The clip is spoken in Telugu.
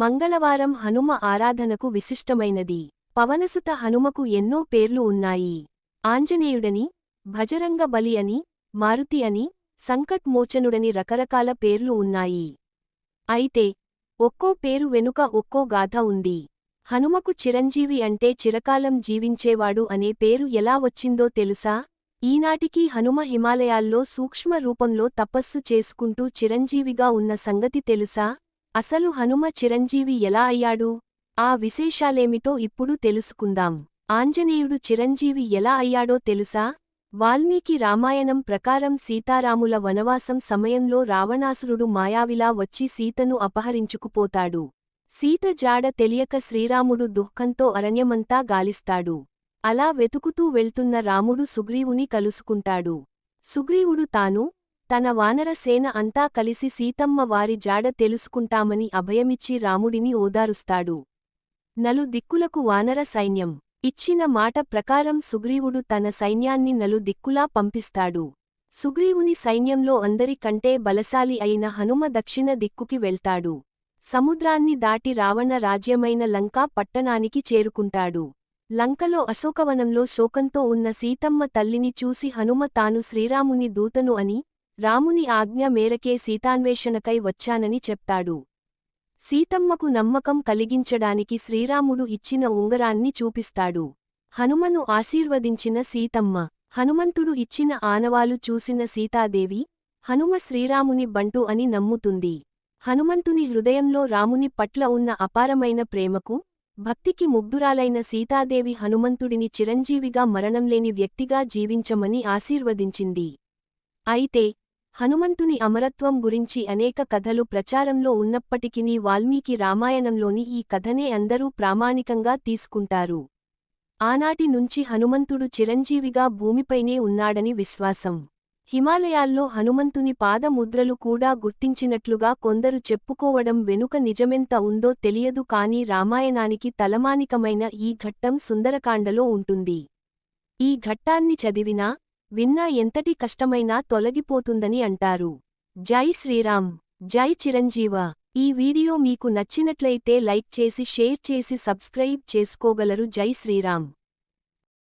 మంగళవారం హనుమ ఆరాధనకు విశిష్టమైనది. పవనసుత హనుమకు ఎన్నో పేర్లు ఉన్నాయి. ఆంజనేయుడని భజరంగ బలి అని మారుతి అని సంకట్ మోచనుడని రకరకాల పేర్లు ఉన్నాయి. అయితే ఒక్కో పేరు వెనుక ఒక్కో గాథ ఉంది. హనుమకు చిరంజీవి అంటే చిరకాలం జీవించేవాడు అనే పేరు ఎలా వచ్చిందో తెలుసా? ఈనాటికీ హనుమ హిమాలయాల్లో సూక్ష్మ రూపంలో తపస్సు చేసుకుంటూ చిరంజీవిగా ఉన్న సంగతి తెలుసా? అసలు హనుమ చిరంజీవి ఎలా అయ్యాడు? ఆ విశేషాలేమిటో ఇప్పుడు తెలుసుకుందాం. ఆంజనేయుడు చిరంజీవి ఎలా అయ్యాడో తెలుసా? వాల్మీకి రామాయణం ప్రకారం సీతారాముల వనవాసం సమయంలో రావణాసురుడు మాయావిలా వచ్చి సీతను అపహరించుకుపోతాడు. సీత జాడ తెలియక శ్రీరాముడు దుఃఖంతో అరణ్యమంతా గాలిస్తాడు. అలా వెతుకుతూ వెళ్తున్న రాముడు సుగ్రీవుని కలుసుకుంటాడు. సుగ్రీవుడు తాను తన వానర సేన అంతా కలిసి సీతమ్మ వారి జాడ తెలుసుకుంటామని అభయమిచ్చి రాముడిని ఓదారుస్తాడు. నలు దిక్కులకు వానర సైన్యం. ఇచ్చిన మాట ప్రకారం సుగ్రీవుడు తన సైన్యాన్ని నలు దిక్కులా పంపిస్తాడు. సుగ్రీవుని సైన్యంలో అందరికంటే బలశాలి అయిన హనుమ దక్షిణ దిక్కుకి వెళ్తాడు. సముద్రాన్ని దాటి రావణ రాజ్యమైన లంకా పట్టణానికి చేరుకుంటాడు. లంకలో అశోకవనంలో శోకంతో ఉన్న సీతమ్మ తల్లిని చూసి హనుమ తాను శ్రీరాముని దూతను అని రాముని ఆజ్ఞ మేరకే సీతాన్వేషణకై వచ్చానని చెప్తాడు. సీతమ్మకు నమ్మకం కలిగించడానికి శ్రీరాముడు ఇచ్చిన ఉంగరాన్ని చూపిస్తాడు. హనుమను ఆశీర్వదించిన సీతమ్మ. హనుమంతుడు ఇచ్చిన ఆనవాలు చూసిన సీతాదేవి హనుమ శ్రీరాముని బంటు అని నమ్ముతుంది. హనుమంతుని హృదయంలో రాముని పట్ల ఉన్న అపారమైన ప్రేమకు భక్తికి ముగ్ధురాలైన సీతాదేవి హనుమంతుడిని చిరంజీవిగా మరణంలేని వ్యక్తిగా జీవించమని ఆశీర్వదించింది. అయితే హనుమంతుని అమరత్వం గురించి అనేక కథలు ప్రచారంలో ఉన్నప్పటికినీ వాల్మీకి రామాయణంలోని ఈ కథనే అందరూ ప్రామాణికంగా తీసుకుంటారు. ఆనాటి నుంచి హనుమంతుడు చిరంజీవిగా భూమిపైనే ఉన్నాడని విశ్వాసం. హిమాలయాల్లో హనుమంతుని పాదముద్రలు కూడా గుర్తించినట్లుగా కొందరు చెప్పుకోవడం వెనుక నిజమెంత ఉందో తెలియదు కాని రామాయణానికి తలమానికమైన ఈ ఘట్టం సుందరకాండలో ఉంటుంది. ఈ ఘట్టాన్ని చదివినా విన్నా ఎంతటి కష్టమైనా తొలగిపోతుందని అంటారు. జై శ్రీరామ్. జై చిరంజీవ. ఈ వీడియో మీకు నచ్చినట్లయితే లైక్ చేసి షేర్ చేసి సబ్స్క్రైబ్ చేసుకోగలరు. జై శ్రీరామ్.